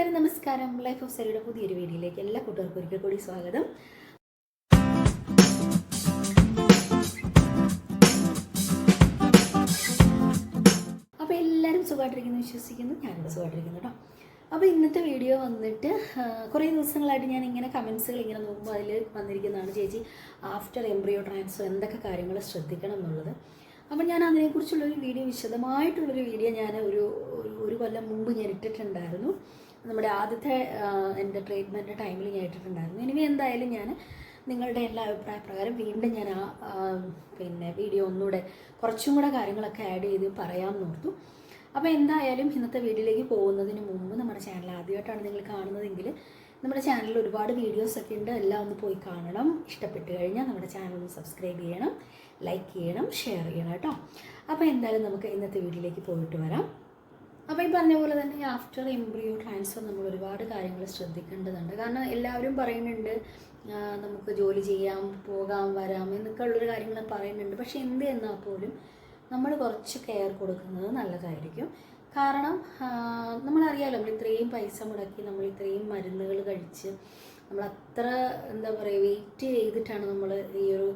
കൂട്ടുകാരെ നമസ്കാരം. Life of സരിയുടെ പുതിയൊരു വീഡിയോയിലേക്ക് എല്ലാ കൂട്ടുകാർക്കും ഒരിക്കൽ കൂടി സ്വാഗതം. അപ്പോൾ എല്ലാവരും സുഖമായിട്ടിരിക്കുന്നു വിശ്വസിക്കുന്നു. ഞാനിത് സുഖമായിട്ടിരിക്കുന്നു കേട്ടോ. അപ്പോൾ ഇന്നത്തെ വീഡിയോ വന്നിട്ട് കുറെ ദിവസങ്ങളായിട്ട് ഞാൻ ഇങ്ങനെ കമൻസുകൾ ഇങ്ങനെ നോക്കുമ്പോൾ അതിൽ വന്നിരിക്കുന്നതാണ് ചേച്ചി ആഫ്റ്റർ എംബ്രിയോ ട്രാൻസ്ഫർ എന്തൊക്കെ കാര്യങ്ങൾ ശ്രദ്ധിക്കണം എന്നുള്ളത്. അപ്പം ഞാൻ അതിനെക്കുറിച്ചുള്ളൊരു വീഡിയോ വിശദമായിട്ടുള്ളൊരു വീഡിയോ ഞാൻ ഒരു- ഒരു കൊല്ലം മുമ്പ് ഞാൻ ഇട്ടിട്ടുണ്ടായിരുന്നു. നമ്മുടെ ആദ്യത്തെ എന്റെ ട്രീറ്റ്മെന്റ് ടൈമിൽ ഞാൻ ഇട്ടിട്ടുണ്ടായിരുന്നു ഇനി എന്തായാലും ഞാൻ നിങ്ങളുടെ എല്ലാ അഭിപ്രായ പ്രകാരം വീണ്ടും ഞാൻ ആ പിന്നെ വീഡിയോ ഒന്നുകൂടെ കുറച്ചും കൂടെ കാര്യങ്ങളൊക്കെ ആഡ് ചെയ്ത് പറയാമെന്ന് ഓർത്തു. അപ്പോൾ എന്തായാലും ഇന്നത്തെ വീഡിയോയിലേക്ക് പോകുന്നതിന് മുമ്പ് നമ്മുടെ ചാനൽ ആദ്യമായിട്ടാണ് നിങ്ങൾ കാണുന്നതെങ്കിൽ നമ്മുടെ ചാനലിൽ ഒരുപാട് വീഡിയോസ് ഒക്കെ ഉണ്ട്. എല്ലാം ഒന്ന് പോയി കാണണം. ഇഷ്ടപ്പെട്ട് കഴിഞ്ഞാൽ നമ്മുടെ ചാനൽ ഒന്ന് സബ്സ്ക്രൈബ് ചെയ്യണം ലൈക്ക് ചെയ്യണം ഷെയർ ചെയ്യണം കേട്ടോ. അപ്പോൾ എന്തായാലും നമുക്ക് ഇന്നത്തെ വീഡിയോയിലേക്ക് പോയിട്ട് വരാം. അപ്പോൾ ഈ പറഞ്ഞ പോലെ തന്നെ ആഫ്റ്റർ എംബ്രിയോ ട്രാൻസ്ഫർ നമ്മൾ ഒരുപാട് കാര്യങ്ങൾ ശ്രദ്ധിക്കേണ്ടതുണ്ട്. കാരണം എല്ലാവരും പറയുന്നുണ്ട് നമുക്ക് ജോലി ചെയ്യാം പോകാം വരാം എന്നൊക്കെ ഉള്ളൊരു കാര്യങ്ങൾ പറയുന്നുണ്ട്. പക്ഷേ എന്ത് എന്നാൽ പോലും നമ്മൾ കുറച്ച് കെയർ കൊടുക്കുന്നത് നല്ലതായിരിക്കും. കാരണം നമ്മളറിയാലോ നമ്മൾ ഇത്രയും പൈസ മുടക്കി നമ്മൾ ഇത്രയും മരുന്നുകൾ കഴിച്ച് നമ്മൾ അത്ര എന്താ പറയുക വെയിറ്റ് ചെയ്തിട്ടാണ് നമ്മൾ ഈ ഒരു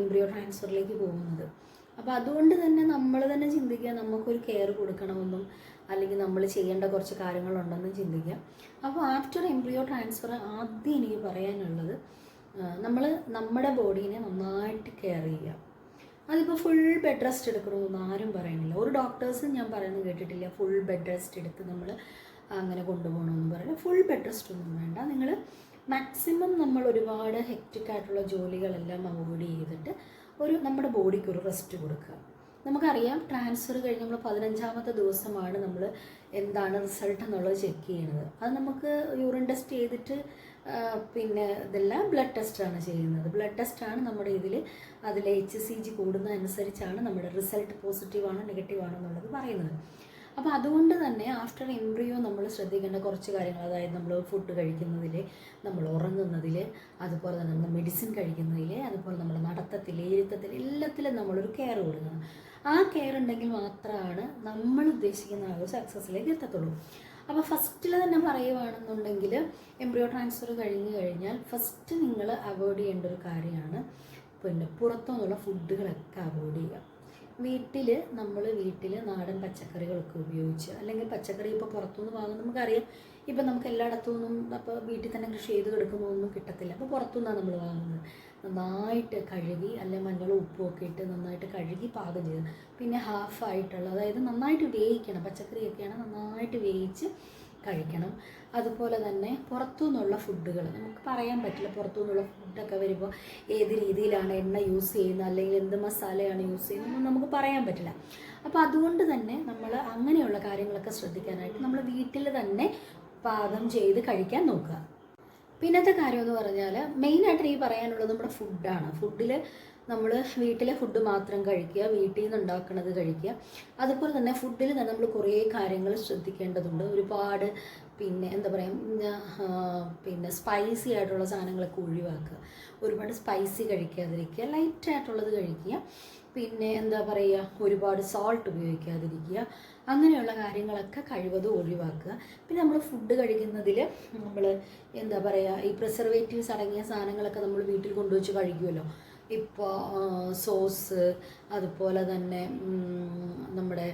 എംബ്രിയോ ട്രാൻസ്ഫറിലേക്ക് പോകുന്നത്. അപ്പോൾ അതുകൊണ്ട് തന്നെ നമ്മൾ തന്നെ ചിന്തിക്കുക നമുക്കൊരു കെയർ കൊടുക്കണമെന്നും അല്ലെങ്കിൽ നമ്മൾ ചെയ്യേണ്ട കുറച്ച് കാര്യങ്ങളുണ്ടെന്നും ചിന്തിക്കുക. അപ്പോൾ ആഫ്റ്റർ എംബ്രിയോ ട്രാൻസ്ഫർ ആദ്യം എനിക്ക് പറയാനുള്ളത് നമ്മൾ നമ്മുടെ ബോഡീനെ നന്നായിട്ട് കെയർ ചെയ്യുക. അതിപ്പോൾ ഫുൾ ബെഡ് റെസ്റ്റ് എടുക്കണമെന്ന് ആരും പറയുന്നില്ല. ഒരു ഡോക്ടേഴ്സും ഞാൻ പറയുന്നത് കേട്ടിട്ടില്ല ഫുൾ ബെഡ് റെസ്റ്റ് എടുത്ത് നമ്മൾ അങ്ങനെ കൊണ്ടുപോകണമെന്ന് പറയുന്നത് ഫുൾ ബെഡ് റെസ്റ്റ് ഒന്നും വേണ്ട. നിങ്ങൾ മാക്സിമം നമ്മൾ ഒരുപാട് ഹെക്റ്റിക് ആയിട്ടുള്ള ജോലികളെല്ലാം അവോയ്ഡ് ചെയ്തിട്ട് ഒരു നമ്മുടെ ബോഡിക്ക് ഒരു റെസ്റ്റ് കൊടുക്കുക. നമുക്കറിയാം ട്രാൻസ്ഫർ കഴിഞ്ഞ് നമ്മൾ പതിനഞ്ചാമത്തെ ദിവസമാണ് നമ്മൾ എന്താണ് റിസൾട്ട് എന്നുള്ളത് ചെക്ക് ചെയ്യുന്നത്. അത് നമുക്ക് യൂറിൻ ടെസ്റ്റ് ചെയ്തിട്ട് പിന്നെ ഇതെല്ലാം ബ്ലഡ് ടെസ്റ്റാണ് ചെയ്യുന്നത്. ബ്ലഡ് ടെസ്റ്റാണ് നമ്മുടെ ഇതിൽ അതിൽ എച്ച് സി ജി കൂടുന്നതനുസരിച്ചാണ് നമ്മുടെ റിസൾട്ട് പോസിറ്റീവാണോ നെഗറ്റീവാണോ എന്നുള്ളത് പറയുന്നത്. അപ്പോൾ അതുകൊണ്ട് തന്നെ ആഫ്റ്റർ എംബ്രിയോ നമ്മൾ ശ്രദ്ധിക്കേണ്ട കുറച്ച് കാര്യങ്ങൾ അതായത് നമ്മൾ ഫുഡ് കഴിക്കുന്നതിൽ നമ്മൾ ഉറങ്ങുന്നതിൽ അതുപോലെ തന്നെ നമ്മൾ മെഡിസിൻ കഴിക്കുന്നതിൽ അതുപോലെ നമ്മൾ നടത്തത്തിൽ ഇരുത്തത്തിൽ എല്ലാത്തിലും നമ്മളൊരു കെയർ കൊടുക്കണം. ആ കെയർ ഉണ്ടെങ്കിൽ മാത്രമാണ് നമ്മൾ ഉദ്ദേശിക്കുന്ന ആ ഒരു സക്സസ്സിലേക്ക് എത്തത്തുള്ളൂ. അപ്പോൾ ഫസ്റ്റിൽ തന്നെ പറയുവാണെന്നുണ്ടെങ്കിൽ എംബ്രിയോ ട്രാൻസ്ഫർ കഴിഞ്ഞു കഴിഞ്ഞാൽ ഫസ്റ്റ് നിങ്ങൾ അവോയ്ഡ് ചെയ്യേണ്ട ഒരു കാര്യമാണ് പിന്നെ പുറത്തുനിന്നുള്ള ഫുഡുകളൊക്കെ അവോയ്ഡ് ചെയ്യുക. വീട്ടിൽ നമ്മൾ വീട്ടിൽ നാടൻ പച്ചക്കറികളൊക്കെ ഉപയോഗിച്ച് അല്ലെങ്കിൽ പച്ചക്കറി ഇപ്പോൾ പുറത്തുനിന്ന് വാങ്ങുന്ന നമുക്കറിയാം. ഇപ്പം നമുക്ക് എല്ലായിടത്തു നിന്നും അപ്പോൾ വീട്ടിൽ തന്നെ കൃഷി ചെയ്ത് കിടക്കുന്നൊന്നും കിട്ടത്തില്ല. അപ്പോൾ പുറത്തുനിന്നാണ് നമ്മൾ വാങ്ങുന്നത്. നന്നായിട്ട് കഴുകി അല്ലെങ്കിൽ മഞ്ഞളും ഉപ്പും ഒക്കെ ഇട്ട് നന്നായിട്ട് കഴുകി പാകം ചെയ്ത് പിന്നെ ഹാഫായിട്ടുള്ള അതായത് നന്നായിട്ട് വേവിക്കണം. പച്ചക്കറിയൊക്കെയാണ് നന്നായിട്ട് വേവിച്ച് കഴിക്കണം. അതുപോലെ തന്നെ പുറത്തു നിന്നുള്ള ഫുഡുകൾ നമുക്ക് പറയാൻ പറ്റില്ല പുറത്തു നിന്നുള്ള ഫുഡൊക്കെ വരുമ്പോൾ ഏത് രീതിയിലാണ് എണ്ണ യൂസ് ചെയ്യുന്നത് അല്ലെങ്കിൽ എന്ത് മസാലയാണ് യൂസ് ചെയ്യുന്നത് നമുക്ക് പറയാൻ പറ്റില്ല. അപ്പോൾ അതുകൊണ്ട് തന്നെ നമ്മൾ അങ്ങനെയുള്ള കാര്യങ്ങളൊക്കെ ശ്രദ്ധിക്കാനായിട്ട് നമ്മൾ വീട്ടിൽ തന്നെ പാകം ചെയ്ത് കഴിക്കാൻ നോക്കുക. പിന്നത്തെ കാര്യം എന്ന് പറഞ്ഞാൽ മെയിനായിട്ട് എനിക്ക് പറയാനുള്ളത് നമ്മുടെ ഫുഡാണ് ഫുഡിൽ നമ്മൾ വീട്ടിലെ ഫുഡ് മാത്രം കഴിക്കുക വീട്ടിൽ നിന്ന് ഉണ്ടാക്കുന്നത് കഴിക്കുക. അതുപോലെ തന്നെ ഫുഡിൽ തന്നെ നമ്മൾ കുറേ കാര്യങ്ങൾ ശ്രദ്ധിക്കേണ്ടതുണ്ട്. ഒരുപാട് പിന്നെ എന്താ പറയുക പിന്നെ സ്പൈസി ആയിട്ടുള്ള സാധനങ്ങളൊക്കെ ഒഴിവാക്കുക. ഒരുപാട് സ്പൈസി കഴിക്കാതിരിക്കുക ലൈറ്റ് ആയിട്ടുള്ളത് കഴിക്കുക. പിന്നെ എന്താ പറയുക ഒരുപാട് സോൾട്ട് ഉപയോഗിക്കാതിരിക്കുക. അങ്ങനെയുള്ള കാര്യങ്ങളൊക്കെ കഴിവതും ഒഴിവാക്കുക. പിന്നെ നമ്മൾ ഫുഡ് കഴിക്കുന്നതിൽ നമ്മൾ എന്താ പറയുക ഈ പ്രിസർവേറ്റീവ്സ് അടങ്ങിയ സാധനങ്ങളൊക്കെ നമ്മൾ വീട്ടിൽ കൊണ്ടുവച്ച് കഴിക്കുമല്ലോ ഇപ്പോൾ സോസ് അതുപോലെ തന്നെ നമ്മുടെ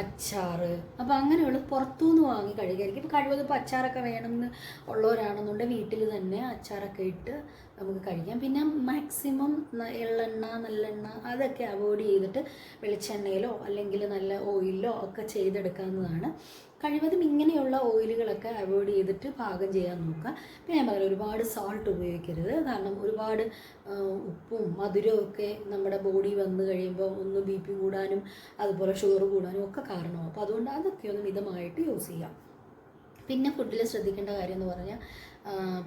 അച്ചാറ്. അപ്പോൾ അങ്ങനെയുള്ള പുറത്തുനിന്ന് വാങ്ങി കഴുകായിരിക്കും ഇപ്പോൾ കഴിവതും ഇപ്പോൾ അച്ചാറൊക്കെ വേണമെന്ന് ഉള്ളവരാണെന്നുണ്ടെങ്കിൽ വീട്ടിൽ തന്നെ അച്ചാറൊക്കെ ഇട്ട് നമുക്ക് കഴിക്കാം. പിന്നെ മാക്സിമം എള്ളെണ്ണ നല്ലെണ്ണ അതൊക്കെ അവോയ്ഡ് ചെയ്തിട്ട് വെളിച്ചെണ്ണയിലോ അല്ലെങ്കിൽ നല്ല ഓയിലോ ഒക്കെ ചെയ്തെടുക്കാവുന്നതാണ്. കഴിവതും ഇങ്ങനെയുള്ള ഓയിലുകളൊക്കെ അവോയ്ഡ് ചെയ്തിട്ട് പാകം ചെയ്യാൻ നോക്കുക. പിന്നെ ഞാൻ പറയാം ഒരുപാട് സോൾട്ട് ഉപയോഗിക്കരുത്. കാരണം ഒരുപാട് ഉപ്പും മധുരവും ഒക്കെ നമ്മുടെ ബോഡി വന്നു കഴിയുമ്പോൾ ഒന്ന് ബി പി കൂടാനും അതുപോലെ ഷുഗർ കൂടാനും ഒക്കെ കാരണമാകും അപ്പോൾ അതുകൊണ്ട് അതൊക്കെ ഒന്ന് മിതമായിട്ട് യൂസ് ചെയ്യാം. പിന്നെ ഫുഡിൽ ശ്രദ്ധിക്കേണ്ട കാര്യം എന്ന് പറഞ്ഞാൽ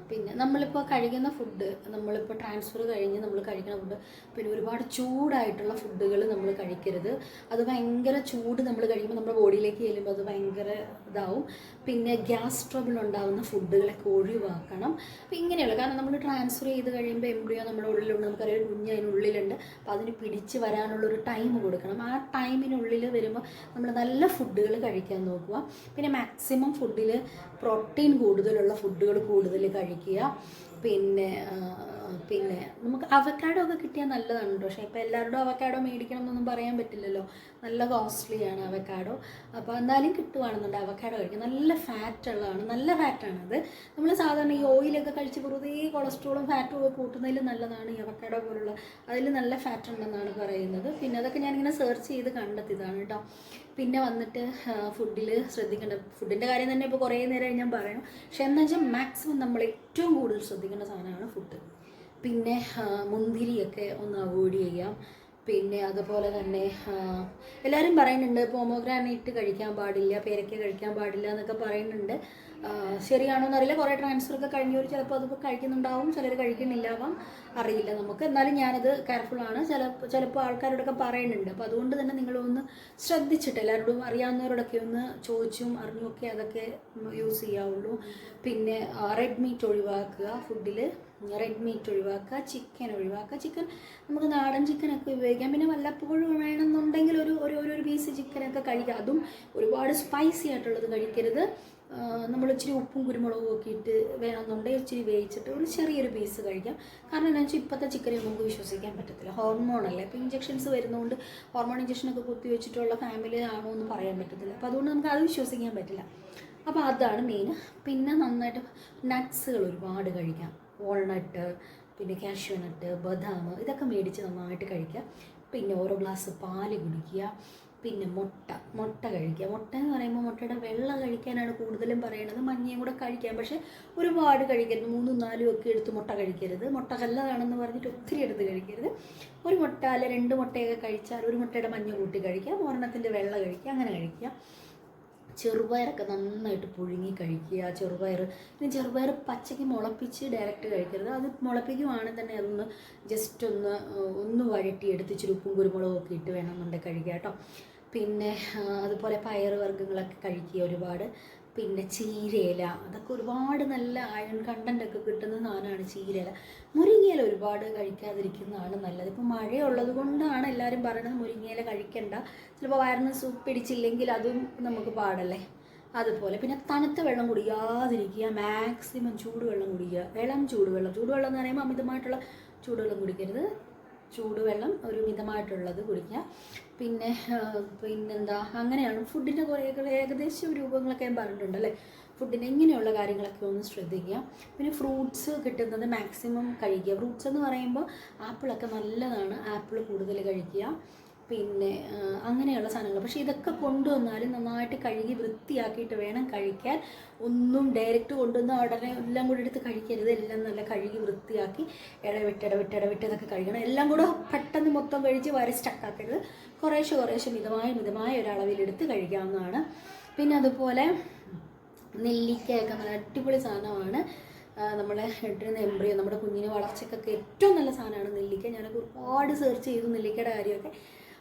പിന്നെ നമ്മളിപ്പോൾ കഴിക്കുന്ന ഫുഡ് നമ്മളിപ്പോൾ ട്രാൻസ്ഫർ കഴിഞ്ഞ് നമ്മൾ കഴിക്കുന്ന ഫുഡ് പിന്നെ ഒരുപാട് ചൂടായിട്ടുള്ള ഫുഡുകൾ നമ്മൾ കഴിക്കരുത്. അത് ഭയങ്കര ചൂട് നമ്മൾ കഴിക്കുമ്പോൾ നമ്മുടെ ബോഡിയിലേക്ക് ചെല്ലുമ്പോൾ അത് ഭയങ്കര ഇതാവും. പിന്നെ ഗ്യാസ് ട്രബിൾ ഉണ്ടാകുന്ന ഫുഡുകളൊക്കെ ഒഴിവാക്കണം. അപ്പം ഇങ്ങനെയുള്ള കാരണം നമ്മൾ ട്രാൻസ്ഫർ ചെയ്ത് കഴിയുമ്പോൾ എംബ്രിയോ നമ്മുടെ ഉള്ളിലുണ്ട് നമുക്കറിയാം ഒരു കുഞ്ഞ് അതിനുള്ളിലുണ്ട് അപ്പോൾ അതിന് പിടിച്ച് വരാനുള്ളൊരു ടൈം കൊടുക്കണം. ആ ടൈമിനുള്ളിൽ വരുമ്പോൾ നമ്മൾ നല്ല ഫുഡുകൾ കഴിക്കാൻ നോക്കുക. പിന്നെ മാക്സിമം ഫുഡിൽ പ്രോട്ടീൻ കൂടുതലുള്ള ഫുഡുകൾ കൂടുതൽ കഴിക്കുക. പിന്നെ പിന്നെ നമുക്ക് അവക്കാഡോ ഒക്കെ കിട്ടിയാൽ നല്ലതാണ് പക്ഷേ ഇപ്പോൾ എല്ലാവരോടും അവക്കാഡോ മേടിക്കണം എന്നൊന്നും പറയാൻ പറ്റില്ലല്ലോ. നല്ല കോസ്റ്റ്ലിയാണ് അവക്കാഡോ അപ്പോൾ എന്തായാലും കിട്ടുവാണെന്നുണ്ട് അവക്കാഡോ കഴിക്കുക നല്ല ഫാറ്റ് ഉള്ളതാണ്. നല്ല ഫാറ്റാണ് അത്. നമ്മൾ സാധാരണ ഈ ഓയിലൊക്കെ കഴിച്ച് വെറുതെ കൊളസ്ട്രോളും ഫാറ്റും ഒക്കെ കൂട്ടുന്നതിൽ നല്ലതാണ് ഈ അവക്കാഡോ പോലുള്ള. അതിൽ നല്ല ഫാറ്റ് ഉണ്ടെന്നാണ് പറയുന്നത്. പിന്നെ അതൊക്കെ ഞാനിങ്ങനെ സെർച്ച് ചെയ്ത് കണ്ടെത്തിയതാണ് കേട്ടോ പിന്നെ വന്നിട്ട് ഫുഡിൽ ശ്രദ്ധിക്കേണ്ട ഫുഡിന്റെ കാര്യം തന്നെ ഇപ്പോൾ കുറേ നേരം ഞാൻ പറയണം പക്ഷെ എന്താ വെച്ചാൽ മാക്സിമം നമ്മൾ ഏറ്റവും കൂടുതൽ ശ്രദ്ധിക്കേണ്ട സാധനമാണ് ഫുഡ് പിന്നെ മുന്തിരിയൊക്കെ ഒന്ന് അവോയ്ഡ് ചെയ്യാം. പിന്നെ അതുപോലെ തന്നെ എല്ലാവരും പറയുന്നുണ്ട് പോമോഗ്രാനൈറ്റ് കഴിക്കാൻ പാടില്ല പേരയ്ക്ക കഴിക്കാൻ പാടില്ല എന്നൊക്കെ പറയുന്നുണ്ട്. ശരിയാണോ എന്നറിയില്ല കുറേ ട്രാൻസ്ഫർ ഒക്കെ കഴിഞ്ഞവർ ചിലപ്പോൾ അതിപ്പോൾ കഴിക്കുന്നുണ്ടാവും. ചിലർ കഴിക്കുന്നില്ലാവാം. അറിയില്ല നമുക്ക്. എന്നാലും ഞാനത് കെയർഫുള്ളാണ് ചില ചിലപ്പോൾ ആൾക്കാരോടൊക്കെ പറയുന്നുണ്ട്. അപ്പോൾ അതുകൊണ്ട് തന്നെ നിങ്ങളൊന്ന് ശ്രദ്ധിച്ചിട്ട് എല്ലാവരോടും അറിയാവുന്നവരോടൊക്കെ ഒന്ന് ചോദിച്ചും അറിഞ്ഞുമൊക്കെ അതൊക്കെ യൂസ് ചെയ്യാവുള്ളൂ. പിന്നെ റെഡ് മീറ്റ് ഒഴിവാക്കുക ഫുഡിൽ റെഡ് മീറ്റ് ഒഴിവാക്കുക ചിക്കൻ ഒഴിവാക്കുക. ചിക്കൻ നമുക്ക് നാടൻ ചിക്കനൊക്കെ ഉപയോഗിക്കാം. പിന്നെ വല്ലപ്പോഴും വേണമെന്നുണ്ടെങ്കിൽ ഒരു ഒരു ഒരു പീസ് ചിക്കനൊക്കെ കഴിക്കുക അതും ഒരുപാട് സ്പൈസി ആയിട്ടുള്ളത് കഴിക്കരുത്. നമ്മൾ ഇച്ചിരി ഉപ്പും കുരുമുളകും ഒക്കെ ഇട്ട് വേണമെന്നുണ്ടെങ്കിൽ ഇച്ചിരി വേവിച്ചിട്ട് ഒരു ചെറിയൊരു പീസ് കഴിക്കാം. കാരണം എന്താ വെച്ചാൽ ഇപ്പോഴത്തെ ചിക്കനെ നമുക്ക് വിശ്വസിക്കാൻ പറ്റത്തില്ല. ഹോർമോൺ അല്ലേ? ഇപ്പോൾ ഇഞ്ചക്ഷൻസ് വരുന്നതുകൊണ്ട് ഹോർമോൺ ഇഞ്ചക്ഷനൊക്കെ കുത്തി വെച്ചിട്ടുള്ള ഫാമിലി ആണോ എന്ന് പറയാൻ പറ്റത്തില്ല. അപ്പോൾ അതുകൊണ്ട് നമുക്ക് അത് വിശ്വസിക്കാൻ പറ്റില്ല. അപ്പോൾ അതാണ് മെയിൻ പിന്നെ നന്നായിട്ട് നട്ട്സുകൾ ഒരുപാട് കഴിക്കാം. വാൾനട്ട് പിന്നെ കാഷ്യൂ നട്ട് ബദാം ഇതൊക്കെ മേടിച്ച് നന്നായിട്ട് കഴിക്കുക പിന്നെ ഓരോ ഗ്ലാസ് പാൽ കുടിക്കുക. പിന്നെ മുട്ട മുട്ട കഴിക്കുക. മുട്ട എന്ന് പറയുമ്പോൾ മുട്ടയുടെ വെള്ള കഴിക്കാനാണ് കൂടുതലും പറയുന്നത് മഞ്ഞയും കൂടെ കഴിക്കാം. പക്ഷേ ഒരുപാട് കഴിക്കരുത്. മൂന്നും നാലും ഒക്കെ എടുത്ത് മുട്ട കഴിക്കരുത്. മുട്ട കല്ലതാണെന്ന് പറഞ്ഞിട്ട് ഒത്തിരി എടുത്ത് കഴിക്കരുത്. ഒരു മുട്ട അല്ലെ രണ്ട് മുട്ടയൊക്കെ കഴിച്ചാൽ ഒരു മുട്ടയുടെ മഞ്ഞ കൂട്ടി കഴിക്കുക ഒരെണ്ണത്തിന്റെ വെള്ള കഴിക്കുക. അങ്ങനെ കഴിക്കുക. ചെറുപയറൊക്കെ നന്നായിട്ട് പുഴുങ്ങി കഴിക്കുക ചെറുപയർ പിന്നെ ചെറുപയർ പച്ചയ്ക്ക് മുളപ്പിച്ച് ഡയറക്റ്റ് കഴിക്കരുത്. അത് മുളപ്പിക്കുവാണെങ്കിൽ തന്നെ അതൊന്ന് ജസ്റ്റ് ഒന്ന് ഒന്ന് വഴറ്റി ഇച്ചിരി ഉപ്പും കുരുമുളകും ഇട്ട് വേണമെന്നുണ്ടെങ്കിൽ കഴിക്കുക കേട്ടോ. പിന്നെ അതുപോലെ പയർ വർഗങ്ങളൊക്കെ കഴിക്കുക ഒരുപാട്. പിന്നെ ചീരയില അതൊക്കെ ഒരുപാട് നല്ല അയൺ കണ്ടന്റ് ഒക്കെ കിട്ടുന്ന സാധനമാണ് ചീരയില. മുരിങ്ങയില ഒരുപാട് കഴിക്കാതിരിക്കുന്നതാണ് നല്ലത്. ഇപ്പോൾ മഴയുള്ളത് കൊണ്ടാണ് എല്ലാവരും പറയുന്നത് മുരിങ്ങയില കഴിക്കണ്ട. ചിലപ്പോൾ വയറിന് സൂപ്പ് പിടിച്ചില്ലെങ്കിൽ അതും നമുക്ക് പാടല്ലേ? അതുപോലെ. പിന്നെ തണുത്ത വെള്ളം കുടിക്കാതിരിക്കുക. മാക്സിമം ചൂടുവെള്ളം കുടിക്കുക. ഇളം ചൂടുവെള്ളം. ചൂടുവെള്ളം എന്ന് പറയുമ്പോൾ അമിതമായിട്ടുള്ള ചൂടുവെള്ളം കുടിക്കരുത്. ചൂടുവെള്ളം ഒരു മിതമായിട്ടുള്ളത് കുടിക്കുക. പിന്നെ പിന്നെന്താ അങ്ങനെയാണ് ഫുഡിന്റെ കുറേ ഏകദേശം രൂപങ്ങളൊക്കെ ഞാൻ പറഞ്ഞിട്ടുണ്ട് അല്ലേ? ഫുഡിന് ഇങ്ങനെയുള്ള കാര്യങ്ങളൊക്കെ ഒന്ന് ശ്രദ്ധിക്കുക. പിന്നെ ഫ്രൂട്ട്സ് കിട്ടുന്നത് മാക്സിമം കഴിക്കുക. ഫ്രൂട്ട്സ് എന്ന് പറയുമ്പോൾ ആപ്പിളൊക്കെ നല്ലതാണ്. ആപ്പിൾ കൂടുതൽ കഴിക്കുക. പിന്നെ അങ്ങനെയുള്ള സാധനങ്ങൾ. പക്ഷേ ഇതൊക്കെ കൊണ്ടുവന്നാലും നന്നായിട്ട് കഴുകി വൃത്തിയാക്കിയിട്ട് വേണം കഴിക്കാൻ. ഒന്നും ഡയറക്റ്റ് കൊണ്ടുവന്ന ഉടനെ എല്ലാം കൂടി എടുത്ത് കഴിക്കരുത്. എല്ലാം നല്ല കഴുകി വൃത്തിയാക്കി ഇടവിട്ട് ഇടവിട്ട് ഇടവിട്ട് ഇതൊക്കെ കഴിക്കണം എല്ലാം കൂടെ പെട്ടെന്ന് മൊത്തം കഴിച്ച് വരെ സ്റ്റക്കാക്കരുത് കുറേശ്ശെ കുറേശ്ശെ മിതമായ മിതമായ ഒരളവിലെടുത്ത് കഴിക്കാവുന്നതാണ്. പിന്നെ അതുപോലെ നെല്ലിക്കയൊക്കെ നല്ല അടിപൊളി സാധനമാണ്. നമ്മളെ ഇട്ടിരുന്ന എംബ്രിയോ നമ്മുടെ കുഞ്ഞിന് വളർച്ചയ്ക്കൊക്കെ ഏറ്റവും നല്ല സാധനമാണ് നെല്ലിക്ക. ഞാനൊക്കെ ഒരുപാട് സെർച്ച് ചെയ്തു നെല്ലിക്കയുടെ കാര്യമൊക്കെ.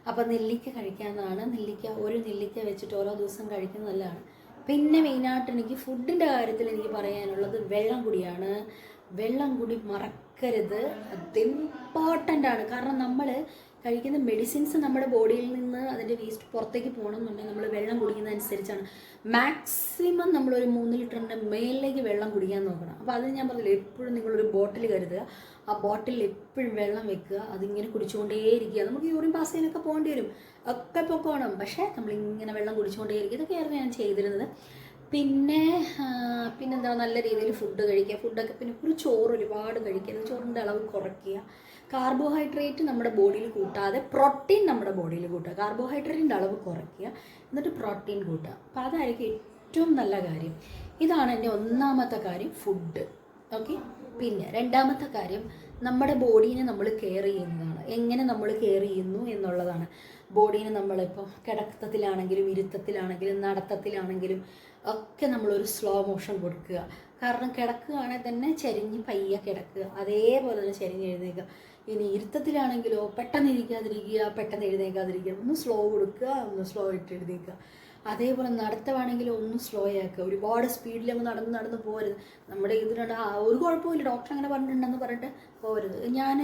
അപ്പോൾ നെല്ലിക്ക കഴിക്കാവുന്നതാണ് നെല്ലിക്ക ഒരു നെല്ലിക്ക വെച്ചിട്ട് ഓരോ ദിവസം കഴിക്കുന്നത് നല്ലതാണ് പിന്നെ മെയിനായിട്ട് എനിക്ക് ഫുഡിന്റെ കാര്യത്തിൽ എനിക്ക് പറയാനുള്ളത് വെള്ളം കുടിയാണ്. വെള്ളം കുടി മറക്കരുത്. അത് ഇമ്പോർട്ടന്റ് ആണ്. കാരണം നമ്മൾ കഴിക്കുന്ന മെഡിസിൻസ് നമ്മുടെ ബോഡിയിൽ നിന്ന് അതിന്റെ വേസ്റ്റ് പുറത്തേക്ക് പോകണമെന്നുണ്ടെങ്കിൽ നമ്മൾ വെള്ളം കുടിക്കുന്നതനുസരിച്ചാണ്. മാക്സിമം നമ്മളൊരു മൂന്ന് ലിറ്ററിന്റെ മേലിലേക്ക് വെള്ളം കുടിക്കാൻ നോക്കണം. അപ്പോൾ അത് ഞാൻ പറഞ്ഞില്ല എപ്പോഴും നിങ്ങളൊരു ബോട്ടിൽ കരുതുക. ആ ബോട്ടിൽ എപ്പോഴും വെള്ളം വെക്കുക. അതിങ്ങനെ കുടിച്ചുകൊണ്ടേയിരിക്കുക. നമുക്ക് യൂറിൻ പാസ് ചെയ്യാനൊക്കെ പോകേണ്ടി വരും. ഒക്കെ പൊക്കോണം പക്ഷേ നമ്മളിങ്ങനെ വെള്ളം കുടിച്ചുകൊണ്ടേയിരിക്കുക. ഇതൊക്കെയായിരുന്നു ഞാൻ ചെയ്തിരുന്നത്. പിന്നെ പിന്നെന്താ നല്ല രീതിയിൽ ഫുഡ് കഴിക്കുക. ഫുഡൊക്കെ പിന്നെ ഒരു ചോറ് ഒരുപാട് കഴിക്കരുത് ചോറിന്റെ അളവ് കുറയ്ക്കുക. കാർബോഹൈഡ്രേറ്റ് നമ്മുടെ ബോഡിയിൽ കൂട്ടാതെ പ്രോട്ടീൻ നമ്മുടെ ബോഡിയിൽ കൂട്ടുക. കാർബോഹൈഡ്രേറ്റിന്റെ അളവ് കുറയ്ക്കുക. എന്നിട്ട് പ്രോട്ടീൻ കൂട്ടുക. അപ്പോൾ അതായിരിക്കും ഏറ്റവും നല്ല കാര്യം. ഇതാണ് എന്റെ ഒന്നാമത്തെ കാര്യം ഫുഡ് ഓക്കെ പിന്നെ രണ്ടാമത്തെ കാര്യം നമ്മുടെ ബോഡീനെ നമ്മൾ കെയർ ചെയ്യുന്നതാണ്. എങ്ങനെ നമ്മൾ കെയർ ചെയ്യുന്നു എന്നുള്ളതാണ്. ബോഡീനെ നമ്മളിപ്പോൾ കിടക്കത്തിലാണെങ്കിലും ഇരുത്തത്തിലാണെങ്കിലും നടത്തത്തിലാണെങ്കിലും ഒക്കെ നമ്മളൊരു സ്ലോ മോഷൻ കൊടുക്കുക. കാരണം കിടക്കുകയാണെങ്കിൽ തന്നെ ചരിഞ്ഞ് പയ്യ കിടക്കുക. അതേപോലെ തന്നെ ചരിഞ്ഞ് എഴുന്നേക്കുക ഇനി ഇരുത്തത്തിലാണെങ്കിലോ പെട്ടെന്ന് ഇരിക്കാതിരിക്കുക പെട്ടെന്ന് എഴുന്നേക്കാതിരിക്കുക ഒന്ന് സ്ലോ കൊടുക്കുക ഒന്ന് സ്ലോ ഇട്ട് എഴുന്നേൽക്കുക. അതേപോലെ നടത്തമാണെങ്കിൽ ഒന്ന് സ്ലോ ആക്കുക. ഒരുപാട് സ്പീഡിൽ അങ്ങ് നടന്ന് നടന്ന് പോകരുത്. നമ്മുടെ ആ ഒരു കുഴപ്പമില്ല ഡോക്ടർ അങ്ങനെ പറഞ്ഞിട്ടുണ്ടെന്ന് പറഞ്ഞിട്ട് പോകരുത്. ഞാൻ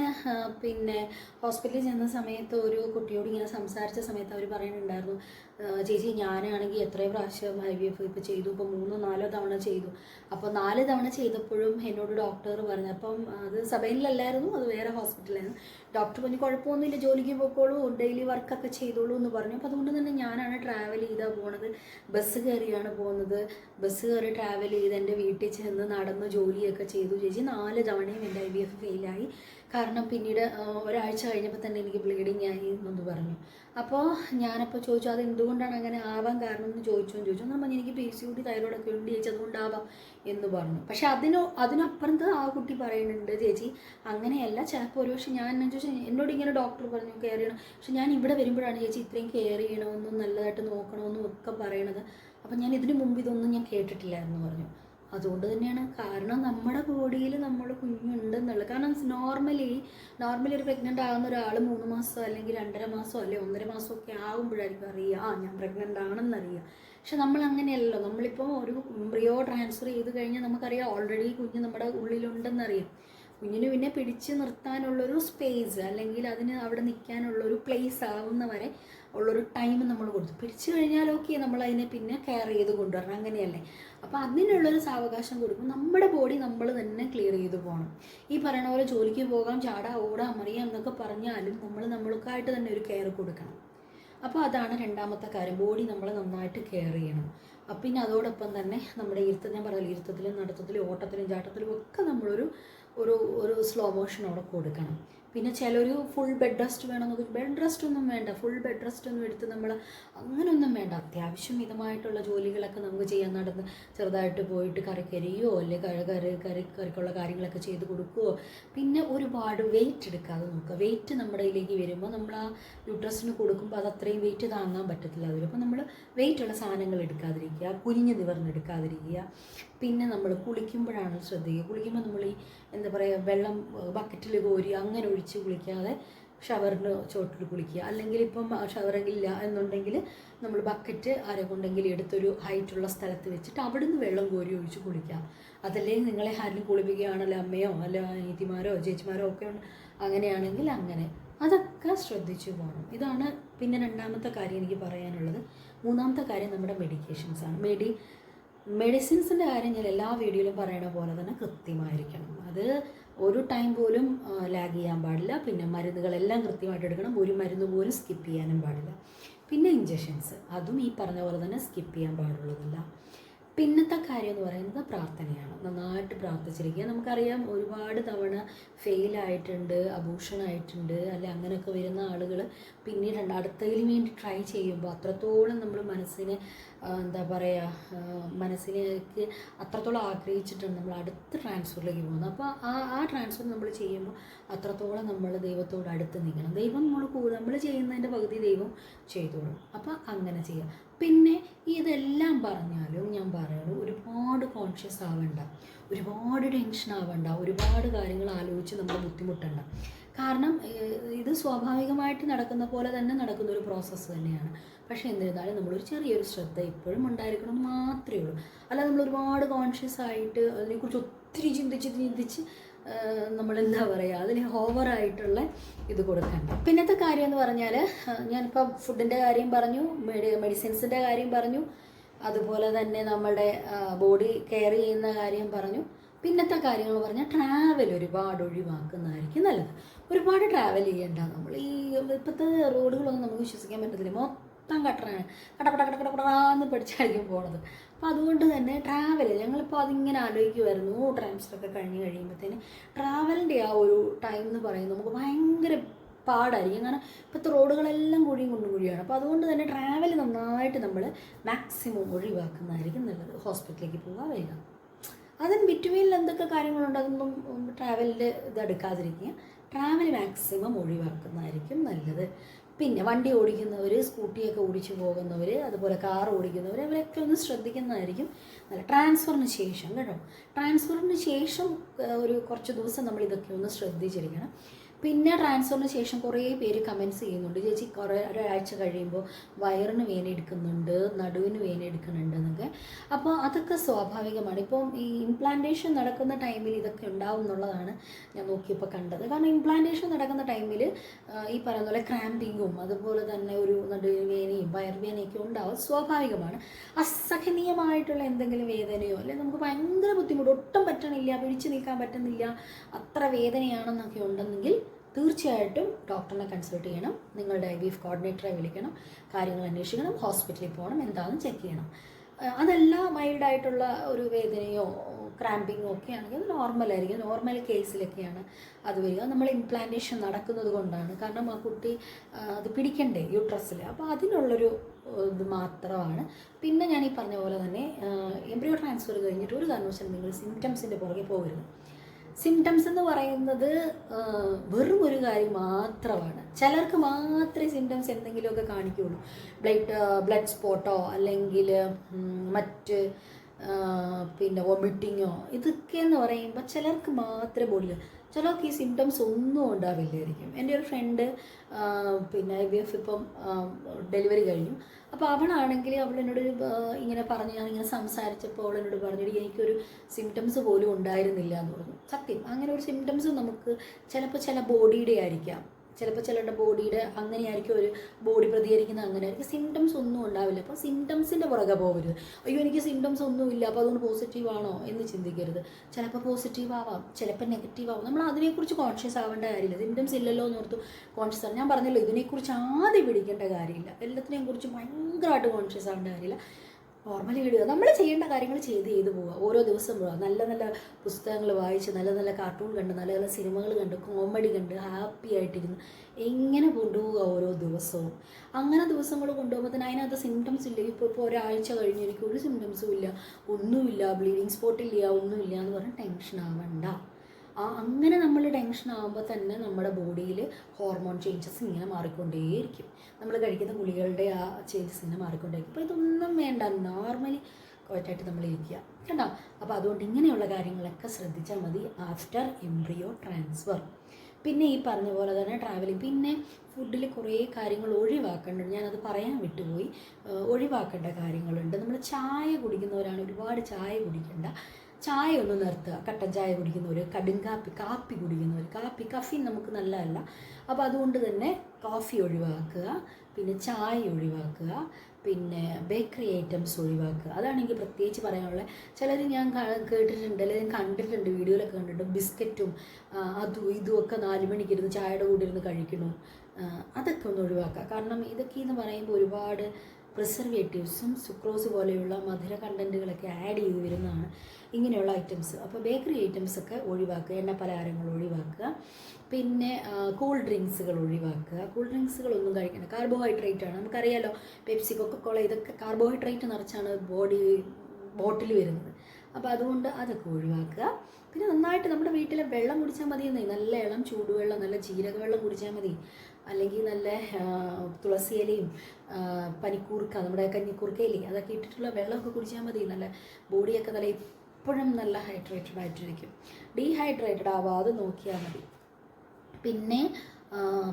പിന്നെ ഹോസ്പിറ്റലിൽ ചെന്ന സമയത്ത് ഒരു കുട്ടിയോട് ഇങ്ങനെ സംസാരിച്ച സമയത്ത് അവർ പറയുന്നുണ്ടായിരുന്നു "ആ, ചേച്ചി ഞാനാണെങ്കിൽ എത്രയോ പ്രാവശ്യം ഐ വി എഫ് ഇപ്പോൾ ചെയ്തു. ഇപ്പോൾ മൂന്നോ നാലോ തവണ ചെയ്തു. അപ്പോൾ നാല് തവണ ചെയ്തപ്പോഴും എന്നോട് ഡോക്ടർ പറഞ്ഞു. അപ്പം അത് സബൈനിലല്ലായിരുന്നു അത് വേറെ ഹോസ്പിറ്റലായിരുന്നു. ഡോക്ടർ പറഞ്ഞു കുഴപ്പമൊന്നുമില്ല ജോലിക്ക് പോയിക്കോളൂ ഡെയിലി വർക്കൊക്കെ ചെയ്തോളൂ എന്ന് പറഞ്ഞു. അപ്പോൾ അതുകൊണ്ട് തന്നെ ഞാനാണ് ട്രാവൽ ചെയ്താൽ പോണത്. ബസ് കയറിയാണ് പോകുന്നത് ബസ് കയറി ട്രാവൽ ചെയ്ത് എന്റെ വീട്ടിൽ ചെന്ന് നടന്ന് ജോലിയൊക്കെ ചെയ്തു. ചേച്ചി നാല് തവണയും എന്റെ ഐ വി എഫ് ഫെയിലായി കാരണം പിന്നീട് ഒരാഴ്ച കഴിഞ്ഞപ്പോൾ തന്നെ എനിക്ക് ബ്ലീഡിങ് ആയി എന്ന് പറഞ്ഞു. അപ്പോൾ ഞാനപ്പോൾ ചോദിച്ചു അത് എന്തുകൊണ്ടാണ് അങ്ങനെ ആവാൻ കാരണം? എന്ന് ചോദിച്ചു ചോദിച്ചു. നമ്മൾ എനിക്ക് പി സി ഡി തൈറോയിഡൊക്കെ ഉണ്ട് ചേച്ചി അതുകൊണ്ടാവാം എന്ന് പറഞ്ഞു. പക്ഷേ അതിനോ അതിനപ്പുറത്ത് ആ കുട്ടി പറയുന്നുണ്ട് ചേച്ചി അങ്ങനെയല്ല. ചിലപ്പോൾ ഒരു പക്ഷേ ഞാൻ എന്നു ചോദിച്ചാൽ എന്നോട് ഇങ്ങനെ ഡോക്ടർ പറഞ്ഞു കെയർ ചെയ്യണം. പക്ഷെ ഞാൻ ഇവിടെ വരുമ്പോഴാണ് ചേച്ചി ഇത്രയും കെയർ ചെയ്യണമെന്നും നല്ലതായിട്ട് നോക്കണമെന്നും ഒക്കെ പറയണത്. അപ്പം ഞാൻ ഇതിനു മുമ്പ് ഇതൊന്നും ഞാൻ കേട്ടിട്ടില്ലായിരുന്നു പറഞ്ഞു. അതുകൊണ്ട് തന്നെയാണ് കാരണം നമ്മുടെ ബോഡിയിൽ നമ്മൾ കുഞ്ഞുണ്ടെന്നുള്ളത്. കാരണം നോർമലി നോർമലി ഒരു പ്രഗ്നന്റ് ആകുന്ന ഒരാൾ മൂന്ന് മാസം അല്ലെങ്കിൽ രണ്ടര മാസം അല്ലെങ്കിൽ ഒന്നര മാസം ഒക്കെ ആകുമ്പോഴായിരിക്കും അറിയുക ആ ഞാൻ പ്രഗ്നന്റ് ആണെന്നറിയുക. പക്ഷെ നമ്മൾ അങ്ങനെയല്ലല്ലോ. നമ്മളിപ്പോൾ ഒരു എംബ്രിയോ ട്രാൻസ്ഫർ ചെയ്ത് കഴിഞ്ഞാൽ നമുക്കറിയാം ഓൾറെഡി കുഞ്ഞ് നമ്മുടെ ഉള്ളിലുണ്ടെന്നറിയാം. കുഞ്ഞിന് പിന്നെ പിടിച്ച് നിർത്താനുള്ളൊരു സ്പേസ് അല്ലെങ്കിൽ അതിന് അവിടെ നിൽക്കാനുള്ളൊരു പ്ലേസ് ആവുന്ന വരെ ഉള്ളൊരു ടൈം നമ്മൾ കൊടുത്തു. പിടിച്ചു കഴിഞ്ഞാൽ ഓക്കെ നമ്മൾ അതിനെ പിന്നെ കെയർ ചെയ്ത് കൊണ്ടുവരണം. അങ്ങനെയല്ലേ? അപ്പോൾ അതിനുള്ളൊരു സാവകാശം കൊടുക്കും. നമ്മുടെ ബോഡി നമ്മൾ തന്നെ ക്ലിയർ ചെയ്ത് പോകണം. ഈ പറയണ പോലെ ജോലിക്ക് പോകാം ചാടാ ഓടാം മറിയാം എന്നൊക്കെ പറഞ്ഞാലും നമ്മൾ നമ്മൾക്കായിട്ട് തന്നെ ഒരു കെയർ കൊടുക്കണം. അപ്പോൾ അതാണ് രണ്ടാമത്തെ കാര്യം. ബോഡി നമ്മൾ നന്നായിട്ട് കെയർ ചെയ്യണം. പിന്നെ അതോടൊപ്പം തന്നെ നമ്മുടെ ഇരുത്തം ഞാൻ പറഞ്ഞില്ല ഇരുത്തത്തിലും നടത്തത്തിലും ഓട്ടത്തിലും ചാട്ടത്തിലും ഒക്കെ നമ്മളൊരു ഒരു ഒരു സ്ലോ മോഷൻ അവിടെ കൊടുക്കണം. പിന്നെ ചിലർ ഫുൾ ബെഡ് റെസ്റ്റ് വേണമെന്നൊക്കെ ബെഡ് റെസ്റ്റ് ഒന്നും വേണ്ട. ഫുൾ ബെഡ് റെസ്റ്റ് ഒന്നും എടുത്ത് നമ്മൾ അങ്ങനെയൊന്നും വേണ്ട. അത്യാവശ്യം മിതമായിട്ടുള്ള ജോലികളൊക്കെ നമുക്ക് ചെയ്യാൻ നടന്ന് ചെറുതായിട്ട് പോയിട്ട് കറിക്കരിയോ അല്ലെങ്കിൽ കറി കറി കറി കറിക്കുള്ള കാര്യങ്ങളൊക്കെ ചെയ്ത് കൊടുക്കുകയോ പിന്നെ ഒരുപാട് വെയിറ്റ് എടുക്കാതെ നോക്കുക. വെയിറ്റ് നമ്മുടെ ഇതിലേക്ക് വരുമ്പോൾ നമ്മൾ ആ യൂട്രസിന് കൊടുക്കുമ്പോൾ അത് അത്രയും വെയിറ്റ് താങ്ങാൻ പറ്റത്തില്ല. അതിൽ അപ്പോൾ നമ്മൾ വെയിറ്റുള്ള സാധനങ്ങൾ എടുക്കാതിരിക്കുക. കുനിഞ്ഞ് നിവർന്നെടുക്കാതിരിക്കുക പിന്നെ നമ്മൾ കുളിക്കുമ്പോഴാണ് ശ്രദ്ധിക്കുക. കുളിക്കുമ്പോൾ നമ്മൾ ഈ എന്താ പറയുക വെള്ളം ബക്കറ്റിൽ കോരി അങ്ങനെ ഒഴിച്ച് കുളിക്കാതെ ഷവറിന്റെ ചോട്ടിൽ കുളിക്കുക. അല്ലെങ്കിൽ ഇപ്പം ഷവറില്ല എന്നുണ്ടെങ്കിൽ നമ്മൾ ബക്കറ്റ് ആരെ കൊണ്ടെങ്കിലും എടുത്തൊരു ഹൈറ്റുള്ള സ്ഥലത്ത് വെച്ചിട്ട് അവിടുന്ന് വെള്ളം കോരി ഒഴിച്ച് കുളിക്കാം. അതല്ലെങ്കിൽ നിങ്ങളെ ആരെങ്കിലും കുളിപ്പിക്കുകയാണല്ലോ അമ്മയോ അല്ല അനീതിമാരോ ചേച്ചിമാരോ ഒക്കെ അങ്ങനെയാണെങ്കിൽ അങ്ങനെ. അതൊക്കെ ശ്രദ്ധിച്ചു പോകണം ഇതാണ് പിന്നെ രണ്ടാമത്തെ കാര്യം എനിക്ക് പറയാനുള്ളത്. മൂന്നാമത്തെ കാര്യം നമ്മുടെ മെഡിക്കേഷൻസാണ് മെഡി മെഡിസിൻസിന്റെ കാര്യം ഞാൻ എല്ലാ വീഡിയോയിലും പറയണ പോലെ തന്നെ കൃത്യമായിരിക്കണം. അത് ഒരു ടൈം പോലും ലാഗ് ചെയ്യാൻ പാടില്ല. പിന്നെ മരുന്നുകളെല്ലാം കൃത്യമായിട്ട് എടുക്കണം. ഒരു മരുന്ന് പോലും സ്കിപ്പ് ചെയ്യാനും പാടില്ല. പിന്നെ ഇഞ്ചക്ഷൻസ് അതും ഈ പറഞ്ഞ പോലെ തന്നെ സ്കിപ്പ് ചെയ്യാൻ പാടുള്ളതല്ല. പിന്നത്തെ കാര്യം എന്ന് പറയുന്നത് പ്രാർത്ഥനയാണ്. നന്നായിട്ട് പ്രാർത്ഥിച്ചിരിക്കുക. നമുക്കറിയാം ഒരുപാട് തവണ ഫെയിലായിട്ടുണ്ട് അഭൂഷണായിട്ടുണ്ട് അല്ലെ അങ്ങനെയൊക്കെ വരുന്ന ആളുകൾ പിന്നീട് അടുത്തതിന് വേണ്ടി ട്രൈ ചെയ്യുമ്പോൾ അത്രത്തോളം നമ്മൾ മനസ്സിനെ എന്താ പറയുക മനസ്സിലേക്ക് അത്രത്തോളം ആഗ്രഹിച്ചിട്ടുണ്ട് നമ്മൾ അടുത്ത ട്രാൻസ്ഫറിലേക്ക് പോകുന്നത്. അപ്പോൾ ആ ആ ട്രാൻസ്ഫർ നമ്മൾ ചെയ്യുമ്പോൾ അത്രത്തോളം നമ്മൾ ദൈവത്തോട് അടുത്ത് നിൽക്കണം. ദൈവം നമ്മൾ നമ്മൾ ചെയ്യുന്നതിന്റെ പകുതി ദൈവം ചെയ്തോളും. അപ്പോൾ അങ്ങനെ ചെയ്യാം പിന്നെ ഇതെല്ലാം പറഞ്ഞാലും ഞാൻ പറയുന്നത് ഒരുപാട് കോൺഷ്യസ് ആവണ്ട ഒരുപാട് ടെൻഷൻ ആവണ്ട ഒരുപാട് കാര്യങ്ങൾ ആലോചിച്ച് നമ്മൾ ബുദ്ധിമുട്ടണ്ട. കാരണം ഇത് സ്വാഭാവികമായിട്ട് നടക്കുന്ന പോലെ തന്നെ നടക്കുന്ന ഒരു പ്രോസസ്സ് തന്നെയാണ്. പക്ഷേ എന്നിരുന്നാലും നമ്മളൊരു ചെറിയൊരു ശ്രദ്ധ ഇപ്പോഴും ഉണ്ടായിരിക്കണം എന്ന് മാത്രമേ ഉള്ളൂ. അല്ലാതെ നമ്മൾ ഒരുപാട് കോൺഷ്യസ് ആയിട്ട് അതിനെക്കുറിച്ച് ഒത്തിരി ചിന്തിച്ച് ചിന്തിച്ച് നമ്മൾ എന്താ പറയുക അതിന് ഓവറായിട്ടുള്ള ഇത് കൊടുക്കണ്ട പിന്നത്തെ കാര്യം എന്ന് പറഞ്ഞാൽ ഞാനിപ്പോൾ ഫുഡിന്റെ കാര്യം പറഞ്ഞു മെഡി മെഡിസിൻസിന്റെ കാര്യം പറഞ്ഞു അതുപോലെ തന്നെ നമ്മുടെ ബോഡി കെയർ ചെയ്യുന്ന കാര്യം പറഞ്ഞു. പിന്നത്തെ കാര്യങ്ങൾ പറഞ്ഞാൽ ട്രാവൽ ഒരുപാട് ഒഴിവാക്കുന്നതായിരിക്കും നല്ലത്. ഒരുപാട് ട്രാവൽ ചെയ്യേണ്ട നമ്മൾ ഈ ഇപ്പോഴത്തെ റോഡുകളൊന്നും നമുക്ക് വിശ്വസിക്കാൻ പറ്റത്തില്ല. മൊത്തം കട്ടറാണ് കടപട കട കടപടാന്ന് പഠിച്ചായിരിക്കും പോണത്. അപ്പോൾ അതുകൊണ്ട് തന്നെ ട്രാവൽ ഞങ്ങളിപ്പോൾ അതിങ്ങനെ ആലോചിക്കുമായിരുന്നു ട്രാൻസ്ഫറൊക്കെ കഴിഞ്ഞ് കഴിയുമ്പോഴത്തേന് ട്രാവലിന്റെ ആ ഒരു ടൈം എന്ന് പറയുന്നത് നമുക്ക് ഭയങ്കര പാടായിരിക്കും. കാരണം ഇപ്പോഴത്തെ റോഡുകളെല്ലാം കുഴിയും കൊണ്ടും കുഴിയാണ് അപ്പോൾ അതുകൊണ്ട് തന്നെ ട്രാവൽ നന്നായിട്ട് നമ്മൾ മാക്സിമം ഒഴിവാക്കുന്നതായിരിക്കും നല്ലത്. ഹോസ്പിറ്റലിലേക്ക് പോകാൻ വേഗം. അതിന് ബിറ്റ്വീനിൽ എന്തൊക്കെ കാര്യങ്ങളുണ്ട് അതൊന്നും ട്രാവലിൽ ഇത് എടുക്കാതിരിക്കുക. ട്രാവൽ മാക്സിമം ഒഴിവാക്കുന്നതായിരിക്കും നല്ലത്. പിന്നെ വണ്ടി ഓടിക്കുന്നവർ സ്കൂട്ടിയൊക്കെ ഓടിച്ചു പോകുന്നവർ അതുപോലെ കാർ ഓടിക്കുന്നവർ അവരൊക്കെ ഒന്ന് ശ്രദ്ധിക്കുന്നതായിരിക്കും. നല്ല ട്രാൻസ്ഫറിന് ശേഷം കേട്ടോ. ട്രാൻസ്ഫറിന് ശേഷം ഒരു കുറച്ച് ദിവസം നമ്മൾ ഇതൊക്കെ ഒന്ന് ശ്രദ്ധിച്ചിരിക്കണം. പിന്നെ ട്രാൻസ്ഫറിന് ശേഷം കുറേ പേര് കമൻസ് ചെയ്യുന്നുണ്ട്. ചേച്ചി കുറേ ഒരാഴ്ച കഴിയുമ്പോൾ വയറിന് വേന എടുക്കുന്നുണ്ട് നടുവിന് വേന എടുക്കുന്നുണ്ട് എന്നൊക്കെ അപ്പോൾ അതൊക്കെ സ്വാഭാവികമാണ്. ഇപ്പോൾ ഈ ഇംപ്ലാന്റേഷൻ നടക്കുന്ന ടൈമിൽ ഇതൊക്കെ ഉണ്ടാവും എന്നുള്ളതാണ് ഞാൻ നോക്കിയപ്പോൾ കണ്ടത്. കാരണം ഇംപ്ലാന്റേഷൻ നടക്കുന്ന ടൈമിൽ ഈ പറയുന്ന പോലെ ക്രാമ്പിങ്ങും അതുപോലെ തന്നെ ഒരു നടുവിന് വേനയും വയർവേനയൊക്കെ ഉണ്ടാവും സ്വാഭാവികമാണ്. അസഹനീയമായിട്ടുള്ള എന്തെങ്കിലും വേദനയോ അല്ലെങ്കിൽ നമുക്ക് ഭയങ്കര ബുദ്ധിമുട്ട് ഒട്ടും പറ്റണില്ല പിടിച്ചു നിൽക്കാൻ പറ്റുന്നില്ല അത്ര വേദനയാണെന്നൊക്കെ ഉണ്ടെങ്കിൽ തീർച്ചയായിട്ടും ഡോക്ടറിനെ കൺസൾട്ട് ചെയ്യണം. നിങ്ങളുടെ ഐ വി എഫ് കോർഡിനേറ്ററെ വിളിക്കണം. കാര്യങ്ങൾ അന്വേഷിക്കണം. ഹോസ്പിറ്റലിൽ പോകണം. എന്താണെന്ന് ചെക്ക് ചെയ്യണം. അതല്ല മൈൽഡായിട്ടുള്ള ഒരു വേദനയോ ക്രാമ്പിങ്ങോ ഒക്കെ ആണെങ്കിൽ അത് നോർമലായിരിക്കും നോർമൽ കേസിലൊക്കെയാണ് അത് വരിക. നമ്മൾ ഇംപ്ലാന്റേഷൻ നടക്കുന്നത് കൊണ്ടാണ്. കാരണം ആ കുട്ടി അത് പിടിക്കണ്ടേ യൂട്രസിൽ അപ്പോൾ അതിനുള്ളൊരു ഇത് മാത്രമാണ്. പിന്നെ ഞാൻ ഈ പറഞ്ഞ പോലെ തന്നെ എംബ്രിയോ ട്രാൻസ്ഫർ കഴിഞ്ഞിട്ട് ഒരു കാരണവശാലും നിങ്ങൾ സിംറ്റംസിന്റെ പുറകെ പോകരുത്. സിംറ്റംസ് എന്ന് പറയുന്നത് വെറും ഒരു കാര്യം മാത്രമാണ്. ചിലർക്ക് മാത്രമേ സിംറ്റംസ് എന്തെങ്കിലുമൊക്കെ കാണിക്കുകയുള്ളൂ. ബ്ലഡ് ബ്ലഡ് സ്പോട്ടോ അല്ലെങ്കിൽ മറ്റ് പിന്നെ വോമിറ്റിങ്ങോ ഇതൊക്കെ എന്ന് പറയുമ്പോൾ ചിലർക്ക് മാത്രമേ ബോഡിയിൽ ചിലർക്ക് ഈ സിംറ്റംസ് ഒന്നും ഉണ്ടാവില്ലായിരിക്കും. എന്റെ ഒരു ഫ്രണ്ട് പിന്നെ ഐ വി എഫ് ഇപ്പം ഡെലിവറി കഴിഞ്ഞു. അപ്പോൾ അവളാണെങ്കിൽ അവൾ എന്നോട് ഇങ്ങനെ പറഞ്ഞു ഞാൻ ഇങ്ങനെ സംസാരിച്ചപ്പോൾ അവൾ എന്നോട് പറഞ്ഞു "എടി, എനിക്കൊരു സിംറ്റംസ് പോലും ഉണ്ടായിരുന്നില്ല എന്ന് പറഞ്ഞു. സത്യം അങ്ങനെ ഒരു സിംറ്റംസ് നമുക്ക് ചിലപ്പോൾ ചില ബോഡിയുടെ ആയിരിക്കാം. ചിലപ്പോൾ ചിലരുടെ ബോഡിയുടെ അങ്ങനെയായിരിക്കും ഒരു ബോഡി പ്രതികരിക്കുന്നത് അങ്ങനെ. ആയിരിക്കും സിംറ്റംസ് ഒന്നും ഉണ്ടാവില്ല. അപ്പോൾ സിംറ്റംസിന്റെ പുറകെ പോകരുത് അയ്യോ എനിക്ക് സിംറ്റംസ് ഒന്നുമില്ല അപ്പോൾ അതുകൊണ്ട് പോസിറ്റീവ് ആണോ എന്ന് ചിന്തിക്കരുത്. ചിലപ്പോൾ പോസിറ്റീവ് ആവാം. ചിലപ്പോൾ നെഗറ്റീവ് ആവാം. നമ്മൾ അതിനെക്കുറിച്ച് കോൺഷ്യസ് ആവേണ്ട കാര്യമില്ല. സിംറ്റംസ് ഇല്ലല്ലോ എന്ന് ഓർത്ത് കോൺഷ്യസ് ആണ്. ഞാൻ പറഞ്ഞല്ലോ ഇതിനെക്കുറിച്ച് ആദ്യം പിടിക്കേണ്ട കാര്യമില്ല. എല്ലാത്തിനെയും കുറിച്ച് ഭയങ്കരമായിട്ട് കോൺഷ്യസ് ആവേണ്ട കാര്യമില്ല. നോർമലി ഇടുക. നമ്മൾ ചെയ്യേണ്ട കാര്യങ്ങൾ ചെയ്ത് ചെയ്ത് പോവുക. ഓരോ ദിവസം പോവുക. നല്ല നല്ല പുസ്തകങ്ങൾ വായിച്ച് നല്ല നല്ല കാർട്ടൂൺ കണ്ട് നല്ല നല്ല സിനിമകൾ കണ്ട് കോമഡി കണ്ട് ഹാപ്പി ആയിട്ടിരുന്ന് എങ്ങനെ കൊണ്ടുപോവുക ഓരോ ദിവസവും. അങ്ങനെ ദിവസങ്ങൾ കൊണ്ടുപോകുമ്പോൾ തന്നെ അതിനകത്ത് സിംറ്റംസ് ഇല്ല. ഇപ്പോൾ ഇപ്പോൾ ഒരാഴ്ച കഴിഞ്ഞ് എനിക്ക് ഒരു സിംറ്റംസും ഇല്ല. ഒന്നുമില്ല. ബ്ലീഡിങ് സ്പോട്ടില്ല ഒന്നുമില്ല എന്ന് പറഞ്ഞാൽ ടെൻഷൻ ആവണ്ട. അങ്ങനെ നമ്മൾ ടെൻഷൻ ആകുമ്പോൾ തന്നെ നമ്മുടെ ബോഡിയിൽ ഹോർമോൺ ചേഞ്ചസ് ഇങ്ങനെ മാറിക്കൊണ്ടേയിരിക്കും. നമ്മൾ കഴിക്കുന്ന ഗുളികളുടെ ആ ചേഞ്ചസ് ഇങ്ങനെ മാറിക്കൊണ്ടേയിരിക്കും. അപ്പോൾ ഇതൊന്നും വേണ്ട നോർമലി കോട്ടായിട്ട് നമ്മൾ ഇരിക്കുക. കണ്ടോ? അപ്പോൾ അതുകൊണ്ട് ഇങ്ങനെയുള്ള കാര്യങ്ങളൊക്കെ ശ്രദ്ധിച്ചാൽ മതി. ആഫ്റ്റർ എംബ്രിയോ ട്രാൻസ്ഫർ പിന്നെ ഈ പറഞ്ഞ പോലെ തന്നെ ട്രാവലിംഗ് പിന്നെ ഫുഡിൽ കുറേ കാര്യങ്ങൾ ഒഴിവാക്കേണ്ടത് ഞാനത് പറയാൻ വിട്ടുപോയി. ഒഴിവാക്കേണ്ട കാര്യങ്ങളുണ്ട്. നമ്മൾ ചായ കുടിക്കുന്നവരാണ് ഒരുപാട് ചായ കുടിക്കേണ്ട. ചായ ഒന്ന് നിർത്തുക. കട്ടൻ ചായ കുടിക്കുന്നവർ കടും കാപ്പി കാപ്പി കുടിക്കുന്നവർ കാപ്പി കഫീൻ നമുക്ക് നല്ലതല്ല. അപ്പോൾ അതുകൊണ്ട് തന്നെ കോഫി ഒഴിവാക്കുക പിന്നെ ചായ ഒഴിവാക്കുക പിന്നെ ബേക്കറി ഐറ്റംസ് ഒഴിവാക്കുക. അതാണ് എനിക്ക് പ്രത്യേകിച്ച് പറയാനുള്ളത് ചിലർ ഞാൻ കേട്ടിട്ടുണ്ട് അല്ലെങ്കിൽ കണ്ടിട്ടുണ്ട് വീഡിയോയിലൊക്കെ കണ്ടിട്ടുണ്ട് ബിസ്ക്കറ്റും അതും ഇതും ഒക്കെ നാല് മണിക്ക് ഇരുന്ന് ചായയുടെ കൂടെ ഇരുന്ന് കഴിക്കണം. അതൊക്കെ ഒന്ന് ഒഴിവാക്കുക. കാരണം ഇതൊക്കെ എന്ന് പറയുമ്പോൾ ഒരുപാട് പ്രിസർവേറ്റീവ്സും സുക്രോസ് പോലെയുള്ള മധുര കണ്ടന്റുകളൊക്കെ ആഡ് ചെയ്ത് വരുന്നതാണ് ഇങ്ങനെയുള്ള ഐറ്റംസ്. അപ്പോൾ ബേക്കറി ഐറ്റംസൊക്കെ ഒഴിവാക്കുക എണ്ണ പലഹാരങ്ങൾ ഒഴിവാക്കുക പിന്നെ കൂൾ ഡ്രിങ്ക്സുകൾ ഒഴിവാക്കുക. കൂൾ ഡ്രിങ്ക്സുകളൊന്നും കഴിക്കണം കാർബോഹൈഡ്രേറ്റ് ആണ് നമുക്കറിയാലോ പെപ്സി കൊക്കക്കോള ഇതൊക്കെ കാർബോഹൈഡ്രേറ്റ് നിറച്ചാണ് ബോഡി ബോട്ടിൽ വരുന്നത്. അപ്പോൾ അതുകൊണ്ട് അതൊക്കെ ഒഴിവാക്കുക. പിന്നെ നന്നായിട്ട് നമ്മുടെ വീട്ടിലെ വെള്ളം കുടിച്ചാൽ മതി എന്നേ നല്ല ഇളം ചൂടുവെള്ളം നല്ല ജീരകവെള്ളം കുടിച്ചാൽ മതി. അല്ലെങ്കിൽ നല്ല തുളസി തുളസിയിലയും പനിക്കൂർക്ക നമ്മുടെ കഞ്ഞിക്കൂർക്കയില്ലേ അതൊക്കെ ഇട്ടിട്ടുള്ള വെള്ളമൊക്കെ കുടിച്ചാൽ മതി. നല്ല ബോഡിയൊക്കെ നല്ല എപ്പോഴും നല്ല ഹൈഡ്രേറ്റഡ് ആയിട്ടിരിക്കും. ഡീഹൈഡ്രേറ്റഡ് ആവാതെ നോക്കിയാൽ മതി. പിന്നെ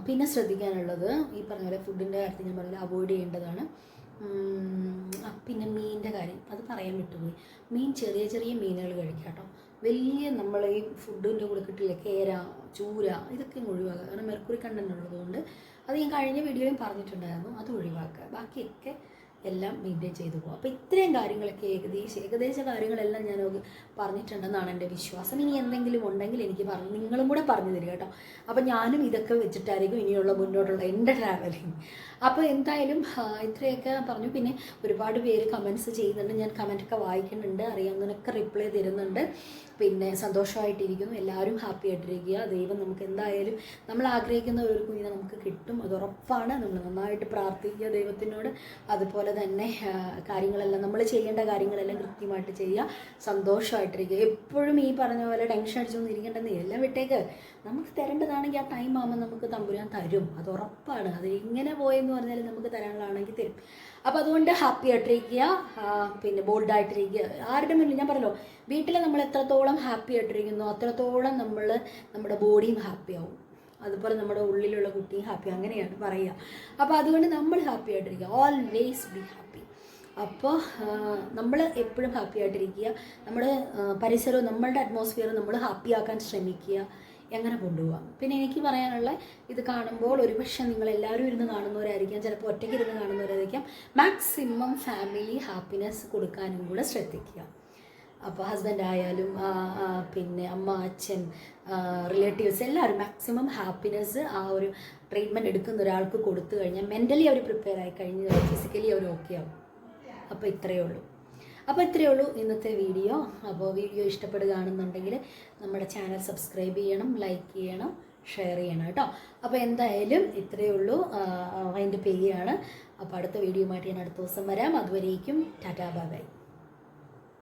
പിന്നെ ശ്രദ്ധിക്കാനുള്ളത് ഈ പറഞ്ഞ പോലെ ഫുഡിന്റെ കാര്യത്തിൽ ഞാൻ പറഞ്ഞ അവോയ്ഡ് ചെയ്യേണ്ടതാണ്. പിന്നെ മീനിന്റെ കാര്യം അത് പറയാൻ വിട്ടുപോയി. മീൻ ചെറിയ ചെറിയ മീനുകൾ കഴിക്കാം കേട്ടോ. വലിയ നമ്മൾ ഈ ഫുഡിന്റെ കൂടെ കിട്ടില്ല കേര ചൂര ഇതൊക്കെ ഒഴിവാക്കുക. കാരണം മെർക്കുറി കണ്ടന്റ് ഉള്ളതുകൊണ്ട് അത് ഞാൻ കഴിഞ്ഞ വീഡിയോയും പറഞ്ഞിട്ടുണ്ടായിരുന്നു. അത് ഒഴിവാക്കുക. ബാക്കിയൊക്കെ എല്ലാം മെയിന്റെയിൻ ചെയ്തു പോകും അപ്പോൾ ഇത്രയും കാര്യങ്ങളൊക്കെ ഏകദേശം ഏകദേശ കാര്യങ്ങളെല്ലാം ഞാൻ പറഞ്ഞിട്ടുണ്ടെന്നാണ് എന്റെ വിശ്വാസം. ഇനി എന്തെങ്കിലും ഉണ്ടെങ്കിൽ എനിക്ക് പറഞ്ഞു നിങ്ങളും കൂടെ പറഞ്ഞു തരിക കേട്ടോ. അപ്പോൾ ഞാനും ഇതൊക്കെ വെച്ചിട്ടായിരിക്കും ഇനിയുള്ള മുന്നോട്ടുള്ള എന്റെ ട്രാവലിങ് അപ്പോൾ എന്തായാലും ഇത്രയൊക്കെ പറഞ്ഞു. പിന്നെ ഒരുപാട് പേര് കമൻസ് ചെയ്യുന്നുണ്ട്. ഞാൻ കമന്റൊക്കെ വായിക്കുന്നുണ്ട് അറിയാവുന്നതിനൊക്കെ റിപ്ലൈ തരുന്നുണ്ട്. പിന്നെ സന്തോഷമായിട്ടിരിക്കുന്നു. എല്ലാവരും ഹാപ്പി ആയിട്ടിരിക്കുക. ദൈവം നമുക്ക് എന്തായാലും നമ്മൾ ആഗ്രഹിക്കുന്ന ഒരു കുഞ്ഞിനെ നമുക്ക് കിട്ടും. അത് ഉറപ്പാണ്. നമ്മൾ നന്നായിട്ട് പ്രാർത്ഥിക്കുക ദൈവത്തിനോട്. അതുപോലെ തന്നെ കാര്യങ്ങളെല്ലാം നമ്മൾ ചെയ്യേണ്ട കാര്യങ്ങളെല്ലാം കൃത്യമായിട്ട് ചെയ്യുക. സന്തോഷമായിട്ടിരിക്കുക. എപ്പോഴും ഈ പറഞ്ഞ പോലെ ടെൻഷൻ അടിച്ചൊന്നും ഇരിക്കേണ്ടെന്ന് എല്ലാം വിട്ടേക്ക്. നമുക്ക് തരേണ്ടതാണെങ്കിൽ ആ ടൈം ആകുമ്പോൾ നമുക്ക് തമ്പുരാൻ തരും. അത് ഉറപ്പാണ്. അത് എങ്ങനെ പോയെന്ന് പറഞ്ഞാൽ നമുക്ക് തരാനുള്ളതാണെങ്കിൽ തരും. അപ്പോൾ അതുകൊണ്ട് ഹാപ്പി ആയിട്ടിരിക്കുക. പിന്നെ ബോൾഡായിട്ടിരിക്കുക ആരുടെ മുന്നിൽ ഞാൻ പറഞ്ഞല്ലോ വീട്ടിൽ നമ്മൾ എത്രത്തോളം ഹാപ്പി ആയിട്ടിരിക്കുന്നു അത്രത്തോളം നമ്മൾ നമ്മുടെ ബോഡിയും ഹാപ്പി ആവും. അതുപോലെ നമ്മുടെ ഉള്ളിലുള്ള കുട്ടിയും ഹാപ്പി അങ്ങനെയാണ് പറയുക. അപ്പോൾ അതുകൊണ്ട് നമ്മൾ ഹാപ്പി ആയിട്ടിരിക്കുക. ഓൾവേസ് ബി ഹാപ്പി അപ്പോൾ നമ്മൾ എപ്പോഴും ഹാപ്പി ആയിട്ടിരിക്കുക. നമ്മുടെ പരിസരവും നമ്മളുടെ അറ്റ്മോസ്ഫിയർ നമ്മൾ ഹാപ്പി ആക്കാൻ ശ്രമിക്കുക. എങ്ങനെ കൊണ്ടുപോകാം പിന്നെ എനിക്ക് പറയാനുള്ള ഇത് കാണുമ്പോൾ ഒരുപക്ഷെ നിങ്ങൾ എല്ലാവരും ഇരുന്ന് കാണുന്നവരായിരിക്കാം. ചിലപ്പോൾ ഒറ്റയ്ക്ക് ഇരുന്ന് കാണുന്നവരായിരിക്കാം. മാക്സിമം ഫാമിലി ഹാപ്പിനെസ് കൊടുക്കാനും കൂടെ ശ്രദ്ധിക്കുക. അപ്പോൾ ഹസ്ബൻഡ് ആയാലും പിന്നെ അമ്മ അച്ഛൻ റിലേറ്റീവ്സ് എല്ലാവരും മാക്സിമം ഹാപ്പിനെസ് ആ ഒരു ട്രീറ്റ്മെന്റ് എടുക്കുന്ന ഒരാൾക്ക് കൊടുത്തു കഴിഞ്ഞാൽ മെന്റലി അവർ പ്രിപ്പയർ ആയി കഴിഞ്ഞാൽ ഫിസിക്കലി അവർ ഓക്കെ ആവും. അപ്പോൾ ഇത്രയേ ഉള്ളൂ. അപ്പോൾ ഇത്രയേ ഉള്ളൂ ഇന്നത്തെ വീഡിയോ. അപ്പോൾ വീഡിയോ ഇഷ്ടപ്പെടുകയാണെന്നുണ്ടെങ്കിൽ നമ്മുടെ ചാനൽ സബ്സ്ക്രൈബ് ചെയ്യണം ലൈക്ക് ചെയ്യണം ഷെയർ ചെയ്യണം കേട്ടോ. അപ്പോൾ എന്തായാലും ഇത്രയേ ഉള്ളൂ. അതിന്റെ പേയാണ് അപ്പോൾ അടുത്ത വീഡിയോ ആയിട്ട് ഞാൻ അടുത്ത ദിവസം വരാം. അതുവരേക്കും ടാറ്റാ ബൈ ബൈ.